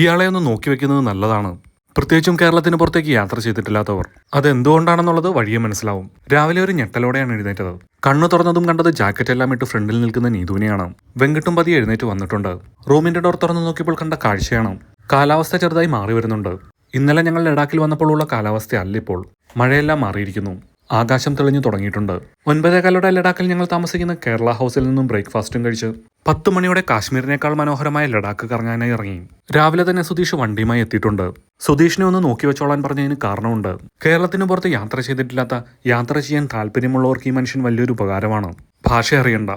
ഇയാളെ ഒന്ന് നോക്കി വെക്കുന്നത് നല്ലതാണ്. പ്രത്യേകിച്ചും കേരളത്തിന് പുറത്തേക്ക് യാത്ര ചെയ്തിട്ടില്ലാത്തവർ. അതെന്തുകൊണ്ടാണെന്നുള്ളത് വഴിയെ മനസ്സിലാവും. രാവിലെ ഒരു ഞെട്ടലോടെയാണ് എഴുന്നേറ്റത്. കണ്ണു തുറന്നതും കണ്ടത് ജാക്കറ്റ് എല്ലാം ഇട്ട് ഫ്രണ്ടിൽ നിൽക്കുന്ന നീതുവിനെയാണ്. വെങ്കിട്ടും പതി എഴുന്നേറ്റ് വന്നിട്ടുണ്ട്. റൂമിന്റെ ഡോർ തുറന്നു നോക്കിയപ്പോൾ കണ്ട കാഴ്ചയാണ്. കാലാവസ്ഥ ചെറുതായി മാറി വരുന്നുണ്ട്. ഇന്നലെ ഞങ്ങൾ ലഡാക്കിൽ വന്നപ്പോൾ ഉള്ള കാലാവസ്ഥ അല്ല ഇപ്പോൾ മഴയെല്ലാം മാറിയിരിക്കുന്നു. ആകാശം തെളിഞ്ഞു തുടങ്ങിയിട്ടുണ്ട്. ഒൻപതേകാലോടെ ലഡാക്കിൽ ഞങ്ങൾ താമസിക്കുന്ന കേരള ഹൗസിൽ നിന്നും ബ്രേക്ക്ഫാസ്റ്റും കഴിച്ച് പത്ത് മണിയോടെ കാശ്മീരിനേക്കാൾ മനോഹരമായ ലഡാക്ക് കറങ്ങാനായി ഇറങ്ങി. രാവിലെ തന്നെ സുധീഷ് വണ്ടിയുമായി എത്തിയിട്ടുണ്ട്. സുധീഷിനെ ഒന്ന് നോക്കി വെച്ചോളാൻ പറഞ്ഞതിന് കാരണമുണ്ട്. കേരളത്തിന് പുറത്ത് യാത്ര ചെയ്തിട്ടില്ലാത്ത യാത്ര ചെയ്യാൻ താല്പര്യമുള്ളവർക്ക് ഈ മനുഷ്യൻ വലിയൊരു ഉപകാരമാണ്. ഭാഷ അറിയണ്ട.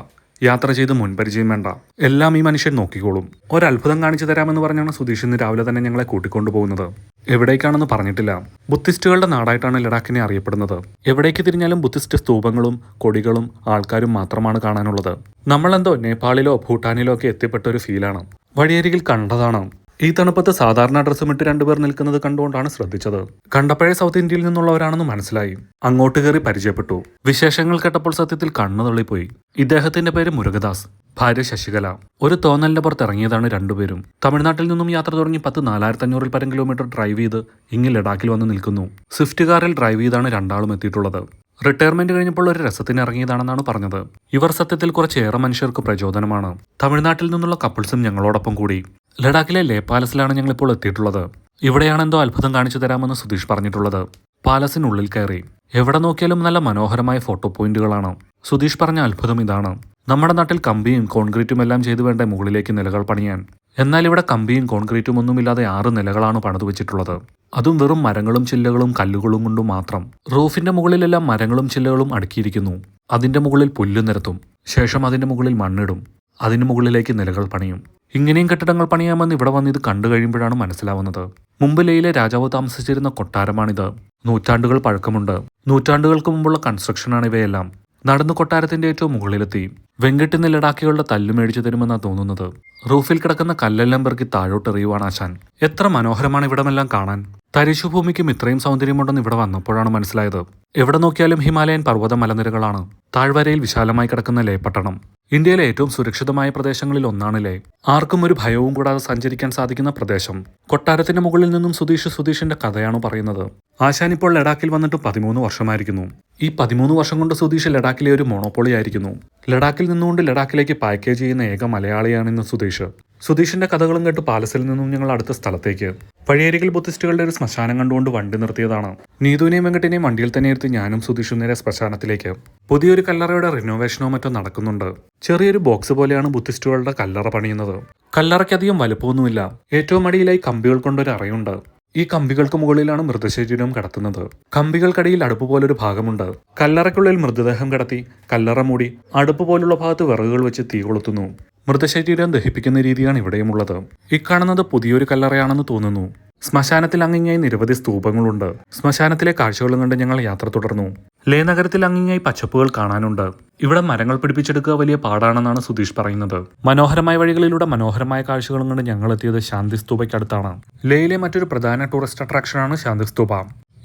യാത്ര ചെയ്ത് മുൻപരിചയം വേണ്ട. എല്ലാം ഈ മനുഷ്യൻ നോക്കിക്കോളും. ഒരത്ഭുതം കാണിച്ചു തരാമെന്ന് പറഞ്ഞാണ് സുധീഷ് ഇന്ന് രാവിലെ തന്നെ ഞങ്ങളെ കൂട്ടിക്കൊണ്ടുപോകുന്നത്. എവിടേക്കാണെന്ന് പറഞ്ഞിട്ടില്ല. ബുദ്ധിസ്റ്റുകളുടെ നാടായിട്ടാണ് ലഡാക്കിനെ അറിയപ്പെടുന്നത്. എവിടേക്ക് തിരിഞ്ഞാലും ബുദ്ധിസ്റ്റ് സ്തൂപങ്ങളും കൊടികളും ആൾക്കാരും മാത്രമാണ് കാണാനുള്ളത്. നമ്മളെന്തോ നേപ്പാളിലോ ഭൂട്ടാനിലോ ഒക്കെ എത്തിപ്പെട്ട ഒരു ഫീലാണ്. വഴിയരികിൽ കണ്ടതാണ്. ഈ തണുപ്പത്ത് സാധാരണ ഡ്രസ്സും ഇട്ട് രണ്ടുപേർ നിൽക്കുന്നത് കണ്ടുകൊണ്ടാണ് ശ്രദ്ധിച്ചത്. കണ്ടപ്പോഴേ സൗത്ത് ഇന്ത്യയിൽ നിന്നുള്ളവരാണെന്ന് മനസ്സിലായി. അങ്ങോട്ട് കയറി പരിചയപ്പെട്ടു. വിശേഷങ്ങൾ കേട്ടപ്പോൾ സത്യത്തിൽ കണ്ണു തള്ളിപ്പോയി. ഇദ്ദേഹത്തിന്റെ പേര് മുരുകദാസ് ഭാര്യ ശശികല. ഒരു തോന്നലിന്റെ പുറത്ത് ഇറങ്ങിയതാണ് രണ്ടുപേരും. തമിഴ്നാട്ടിൽ നിന്നും യാത്ര തുടങ്ങി പത്ത് നാലായിരത്തി അഞ്ഞൂറിൽ പരം കിലോമീറ്റർ ഡ്രൈവ് ചെയ്ത് ഇങ്ങ് ലഡാക്കിൽ വന്ന് നിൽക്കുന്നു. സ്വിഫ്റ്റ് കാറിൽ ഡ്രൈവ് ചെയ്താണ് രണ്ടാളും എത്തിയിട്ടുള്ളത്. റിട്ടയർമെന്റ് കഴിഞ്ഞപ്പോൾ ഒരു രസത്തിന് ഇറങ്ങിയതാണെന്നാണ് പറഞ്ഞത്. ഇവർ സത്യത്തിൽ കുറച്ചേറെ മനുഷ്യർക്ക് പ്രചോദനമാണ്. തമിഴ്നാട്ടിൽ നിന്നുള്ള കപ്പിൾസും ഞങ്ങളോടൊപ്പം കൂടി. ലഡാക്കിലെ ലേ പാലസിലാണ് ഞങ്ങൾ ഇപ്പോൾ എത്തിയിട്ടുള്ളത്. ഇവിടെയാണ് എന്തോ അത്ഭുതം കാണിച്ചു തരാമെന്ന് സുധീഷ് പറഞ്ഞിട്ടുള്ളത്. പാലസിനുള്ളിൽ കയറി. എവിടെ നോക്കിയാലും നല്ല മനോഹരമായ ഫോട്ടോ പോയിന്റുകളാണ്. സുധീഷ് പറഞ്ഞ അത്ഭുതം ഇതാണ്. നമ്മുടെ നാട്ടിൽ കമ്പിയും കോൺക്രീറ്റും എല്ലാം ചെയ്തു വേണ്ട മുകളിലേക്ക് നിലകൾ പണിയാൻ. എന്നാൽ ഇവിടെ കമ്പിയും കോൺക്രീറ്റും ഒന്നുമില്ലാതെ ആറ് നിലകളാണ് പണിതു വെച്ചിട്ടുള്ളത്. അതും വെറും മരങ്ങളും ചില്ലകളും കല്ലുകളും കൊണ്ടും മാത്രം. റൂഫിന്റെ മുകളിലെല്ലാം മരങ്ങളും ചില്ലകളും അടുക്കിയിരിക്കുന്നു. അതിന്റെ മുകളിൽ പുല്ലു നിരത്തും. ശേഷം അതിന്റെ മുകളിൽ മണ്ണിടും. അതിനു മുകളിലേക്ക് നിലകൾ പണിയും. ഇങ്ങനെയും കെട്ടിടങ്ങൾ പണിയാമെന്ന് ഇവിടെ വന്ന് ഇത് കണ്ടു കഴിയുമ്പോഴാണ് മനസ്സിലാവുന്നത്. മുംബൈയിലെ രാജാവ് താമസിച്ചിരുന്ന കൊട്ടാരമാണിത്. നൂറ്റാണ്ടുകൾ പഴക്കമുണ്ട്. നൂറ്റാണ്ടുകൾക്ക് മുമ്പുള്ള കൺസ്ട്രക്ഷനാണ് ഇവയെല്ലാം. നടന്നു കൊട്ടാരത്തിന്റെ ഏറ്റവും മുകളിലെത്തി. വെങ്കിട്ടിന്ന് ലഡാക്കികളുടെ തല്ലു മേടിച്ചു തരുമെന്നാ തോന്നുന്നത്. റൂഫിൽ കിടക്കുന്ന കല്ലെല്ലാം പെറുക്കി താഴോട്ടെറിയുവാണ് ആശാൻ. എത്ര മനോഹരമാണ് ഇവിടമെല്ലാം കാണാൻ. തരിശുഭൂമിക്കും ഇത്രയും സൗന്ദര്യമുണ്ടെന്ന് ഇവിടെ വന്നപ്പോഴാണ് മനസ്സിലായത്. എവിടെ നോക്കിയാലും ഹിമാലയൻ പർവത മലനിരകളാണ് താഴ്വരയിൽ വിശാലമായി കിടക്കുന്ന ലേപ്പട്ടണം പട്ടണം ഇന്ത്യയിലെ ഏറ്റവും സുരക്ഷിതമായ പ്രദേശങ്ങളിൽ ഒന്നാണ് ലേ ആർക്കും ഒരു ഭയവും കൂടാതെ സഞ്ചരിക്കാൻ സാധിക്കുന്ന പ്രദേശം. കൊട്ടാരത്തിന്റെ മുകളിൽ നിന്നും സുധീഷ് സുധീഷിന്റെ കഥയാണ് പറയുന്നത്. ആശാൻ ഇപ്പോൾ ലഡാക്കിൽ വന്നിട്ട് പതിമൂന്ന് വർഷമായിരിക്കുന്നു. ഈ പതിമൂന്ന് വർഷം കൊണ്ട് സുധീഷ് ലഡാക്കിലെ ഒരു മോണോപ്പൊളി ആയിരിക്കുന്നു. ലഡാക്കിൽ നിന്നുകൊണ്ട് ലഡാക്കിലേക്ക് പാക്കേജ് ചെയ്യുന്ന ഏക മലയാളിയാണ് ഇന്ന് സുധീഷ്. സുധീഷിന്റെ കഥകളും കേട്ട് പാലസിൽ നിന്നും ഞങ്ങൾ അടുത്ത സ്ഥലത്തേക്ക്. പഴയരികിൽ ബുദ്ധിസ്റ്റുകളുടെ ഒരു ശ്മശാനം കണ്ടുകൊണ്ട് വണ്ടി നിർത്തിയതാണ്. നീതുവിനെയും വെങ്കട്ടിനെയും വണ്ടിയിൽ തന്നെ എടുത്ത് ഞാനും സുധീഷും നേരെ ശ്മശാനത്തിലേക്ക്. പുതിയൊരു കല്ലറയുടെ റിനോവേഷനോ മറ്റോ നടക്കുന്നുണ്ട്. ചെറിയൊരു ബോക്സ് പോലെയാണ് ബുദ്ധിസ്റ്റുകളുടെ കല്ലറ പണിയുന്നത്. കല്ലറയ്ക്കധികം വലുപ്പമൊന്നുമില്ല. ഏറ്റവും അടിയിലായി കമ്പികൾ കൊണ്ടൊരു അറയുണ്ട്. ഈ കമ്പികൾക്ക് മുകളിലാണ് മൃതശരീരം കടത്തുന്നത്. കമ്പികൾക്കടിയിൽ അടുപ്പ് പോലൊരു ഭാഗമുണ്ട്. കല്ലറയ്ക്കുള്ളിൽ മൃതദേഹം കടത്തി കല്ലറ മൂടി അടുപ്പ് പോലുള്ള ഭാഗത്ത് വിറകുകൾ വെച്ച് തീ കൊളുത്തുന്നു. മൃതശരീരം ദഹിപ്പിക്കുന്ന രീതിയാണ് ഇവിടെയുമുള്ളത്. ഇക്കാണുന്നത് പുതിയൊരു കല്ലറയാണെന്ന് തോന്നുന്നു. ശ്മശാനത്തിൽ അങ്ങിങ്ങായി നിരവധി സ്തൂപങ്ങളുണ്ട്. ശ്മശാനത്തിലെ കാഴ്ചകളും കണ്ട് ഞങ്ങൾ യാത്ര തുടർന്നു. ലേ നഗരത്തിൽ അങ്ങിങ്ങായി പച്ചപ്പുകൾ കാണാനുണ്ട്. ഇവിടെ മരങ്ങൾ പിടിപ്പിച്ചെടുക്കുക വലിയ പാടാണെന്നാണ് സുധീഷ് പറയുന്നത്. മനോഹരമായ വഴികളിലൂടെ മനോഹരമായ കാഴ്ചകളും കണ്ട് ഞങ്ങൾ എത്തിയത് ശാന്തി സ്തൂപയ്ക്കടുത്താണ്. ലേയിലെ മറ്റൊരു പ്രധാന ടൂറിസ്റ്റ് അട്രാക്ഷനാണ് ശാന്തി സ്തൂപ.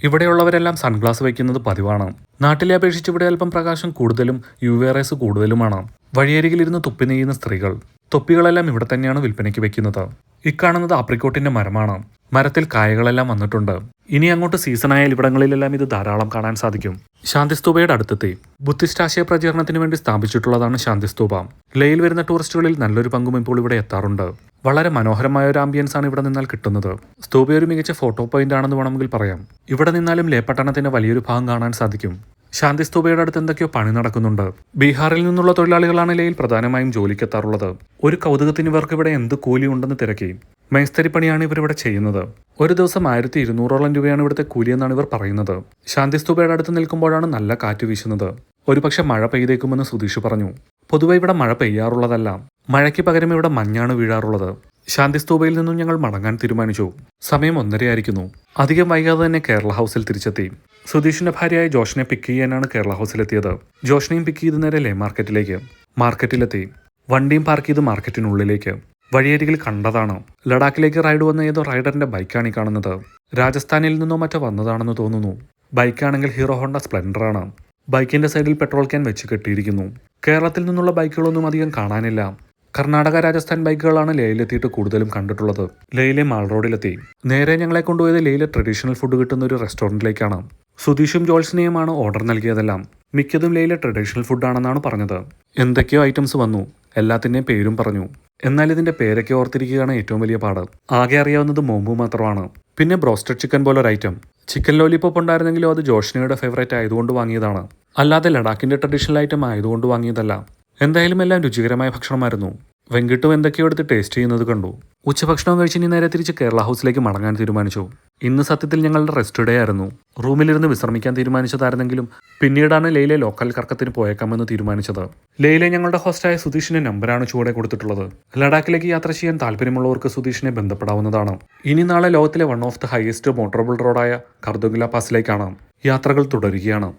ഇവിടെയുള്ളവരെല്ലാം സൺഗ്ലാസ് വയ്ക്കുന്നത് പതിവാണ്. നാട്ടിലെ അപേക്ഷിച്ച് ഇവിടെ അല്പം പ്രകാശം കൂടുതലും യു വി റേസ് കൂടുതലുമാണ്. വഴിയരികിലിരുന്ന് തുപ്പി നെയ്യുന്ന സ്ത്രീകൾ. തൊപ്പികളെല്ലാം ഇവിടെ തന്നെയാണ് വിൽപ്പനയ്ക്ക് വെക്കുന്നത് ഇക്കാണുന്നത് ആപ്രിക്കോട്ടിന്റെ മരമാണ്. മരത്തിൽ കായകളെല്ലാം വന്നിട്ടുണ്ട്. ഇനി അങ്ങോട്ട് സീസണായ ഇവിടങ്ങളിലെല്ലാം ഇത് ധാരാളം കാണാൻ സാധിക്കും. ശാന്തിസ്തൂപയുടെ അടുത്തെത്തി. ബുദ്ധിസ്റ്റ് ആശയ പ്രചരണത്തിന് വേണ്ടി സ്ഥാപിച്ചിട്ടുള്ളതാണ് ശാന്തിസ്തൂപ. ലേയിൽ വരുന്ന ടൂറിസ്റ്റുകളിൽ നല്ലൊരു പങ്കും ഇപ്പോൾ ഇവിടെ എത്താറുണ്ട്. വളരെ മനോഹരമായ ഒരു ആംബിയൻസ് ആണ് ഇവിടെ നിന്നാൽ കിട്ടുന്നത്. സ്തൂപ ഒരു മികച്ച ഫോട്ടോ പോയിന്റ് ആണെന്ന് വേണമെങ്കിൽ പറയാം. ഇവിടെ നിന്നാലും ലേ പട്ടണത്തിന്റെ വലിയൊരു ഭാഗം കാണാൻ സാധിക്കും. ശാന്തി സ്തൂപയുടെ അടുത്ത് എന്തൊക്കെയോ പണി നടക്കുന്നുണ്ട്. ബീഹാറിൽ നിന്നുള്ള തൊഴിലാളികളാണ് ലേയിൽ പ്രധാനമായും ജോലിക്കെത്താറുള്ളത്. ഒരു കൗതുകത്തിന് ഇവർക്ക് ഇവിടെ എന്ത് കൂലി ഉണ്ടെന്ന് തിരക്കി. മേസ്തരി പണിയാണ് ഇവർ ഇവിടെ ചെയ്യുന്നത്. ഒരു ദിവസം ആയിരത്തി ഇരുന്നൂറോളം രൂപയാണ് ഇവിടുത്തെ കൂലി എന്നാണ് ഇവർ പറയുന്നത്. ശാന്തി സ്തൂപയുടെ അടുത്ത് നിൽക്കുമ്പോഴാണ് നല്ല കാറ്റ് വീശുന്നത്. ഒരുപക്ഷെ മഴ പെയ്തേക്കുമെന്ന് സുധീഷ് പറഞ്ഞു. പൊതുവെ ഇവിടെ മഴ പെയ്യാറുള്ളതല്ല. മഴയ്ക്ക് പകരം ഇവിടെ മഞ്ഞാണ് വീഴാറുള്ളത്. ശാന്തി സ്തൂപയിൽ നിന്നും ഞങ്ങൾ മടങ്ങാൻ തീരുമാനിച്ചു. സമയം ഒന്നരയായിരിക്കുന്നു. അധികം വൈകാതെ തന്നെ കേരള ഹൗസിൽ തിരിച്ചെത്തി. സുധീഷിന്റെ ഭാര്യയായ ജോഷിനെ പിക്ക് ചെയ്യാനാണ് കേരള ഹൗസിലെത്തിയത്. ജോഷിനെയും പിക്ക് ചെയ്ത് നേരെ ലേ മാർക്കറ്റിലേക്ക്. മാർക്കറ്റിലെത്തി. വണ്ടിയും പാർക്ക് ചെയ്ത് മാർക്കറ്റിനുള്ളിലേക്ക്. വഴിയരികിൽ കണ്ടതാണ്. ലഡാക്കിലേക്ക് റൈഡ് വന്ന ഏതോ റൈഡറിന്റെ ബൈക്കാണ് ഈ കാണുന്നത്. രാജസ്ഥാനിൽ നിന്നോ മറ്റോ വന്നതാണെന്ന് തോന്നുന്നു. ബൈക്കാണെങ്കിൽ ഹീറോ ഹോണ്ട സ്പ്ലെൻഡർ ആണ് ബൈക്കിന്റെ സൈഡിൽ പെട്രോൾ ക്യാൻ വെച്ച് കെട്ടിയിരിക്കുന്നു. കേരളത്തിൽ നിന്നുള്ള ബൈക്കുകളൊന്നും അധികം കാണാനില്ല. കർണാടക രാജസ്ഥാൻ ബൈക്കുകളാണ് ലേയിലെത്തിയിട്ട് കൂടുതലും കണ്ടിട്ടുള്ളത്. ലേയിലെ മാൾ റോഡിലെത്തി. നേരെ ഞങ്ങളെ കൊണ്ടുപോയത് ലേയിലെ ട്രഡീഷണൽ ഫുഡ് കിട്ടുന്ന ഒരു റെസ്റ്റോറന്റിലേക്കാണ് സുധീഷും ജോൾസിനെയുമാണ് ഓർഡർ നൽകിയതെല്ലാം. മിക്കതും ലേയിലെ ട്രഡീഷണൽ ഫുഡാണെന്നാണ് പറഞ്ഞത്. എന്തൊക്കെയോ ഐറ്റംസ് വന്നു. എല്ലാത്തിന്റെയും പേരും പറഞ്ഞു. എന്നാൽ ഇതിന്റെ പേരൊക്കെ ഓർത്തിരിക്കുകയാണ് ഏറ്റവും വലിയ പാട്. ആകെ അറിയാവുന്നത് മോമ്പു മാത്രമാണ്. പിന്നെ ബ്രോസ്റ്റഡ് ചിക്കൻ പോലെ ഒരു ഐറ്റം. ചിക്കൻ ലോലിപ്പോപ്പ് ഉണ്ടായിരുന്നെങ്കിലും അത് ജോഷ്നയുടെ ഫേവറേറ്റ് ആയതുകൊണ്ട് വാങ്ങിയതാണ്. അല്ലാതെ ലഡാക്കിന്റെ ട്രഡീഷണൽ ഐറ്റം ആയതുകൊണ്ട് വാങ്ങിയതല്ല. എന്തായാലും എല്ലാം രുചികരമായ ഭക്ഷണമായിരുന്നു. വെങ്കിട്ടും എന്തൊക്കെയോ എടുത്ത് ടേസ്റ്റ് ചെയ്യുന്നത് കണ്ടു. ഉച്ചഭക്ഷണം കഴിച്ച് ഇനി നേരെ തിരിച്ച് കേരള ഹൗസിലേക്ക് മടങ്ങാൻ തീരുമാനിച്ചു. ഇന്ന് സത്യത്തിൽ ഞങ്ങളുടെ റെസ്റ്റ് ഡേ ആയിരുന്നു. റൂമിലിരുന്ന് വിശ്രമിക്കാൻ തീരുമാനിച്ചതായിരുന്നെങ്കിലും പിന്നീടാണ് ലെയിലെ ലോക്കൽ കർക്കത്തിന് പോയേക്കാമെന്ന് തീരുമാനിച്ചത്. ലെയിലെ ഞങ്ങളുടെ ഹോസ്റ്റായ സുധീഷിന്റെ നമ്പറാണ് ചുവടെ കൊടുത്തിട്ടുള്ളത്. ലഡാക്കിലേക്ക് യാത്ര ചെയ്യാൻ താല്പര്യമുള്ളവർക്ക് സുധീഷിനെ ബന്ധപ്പെടാവുന്നതാണ്. ഇനി നാളെ ലോകത്തിലെ one of the highest motorable റോഡായ Khardungla പാസിലേക്കാണ്. യാത്രകൾ തുടരുകയാണ്.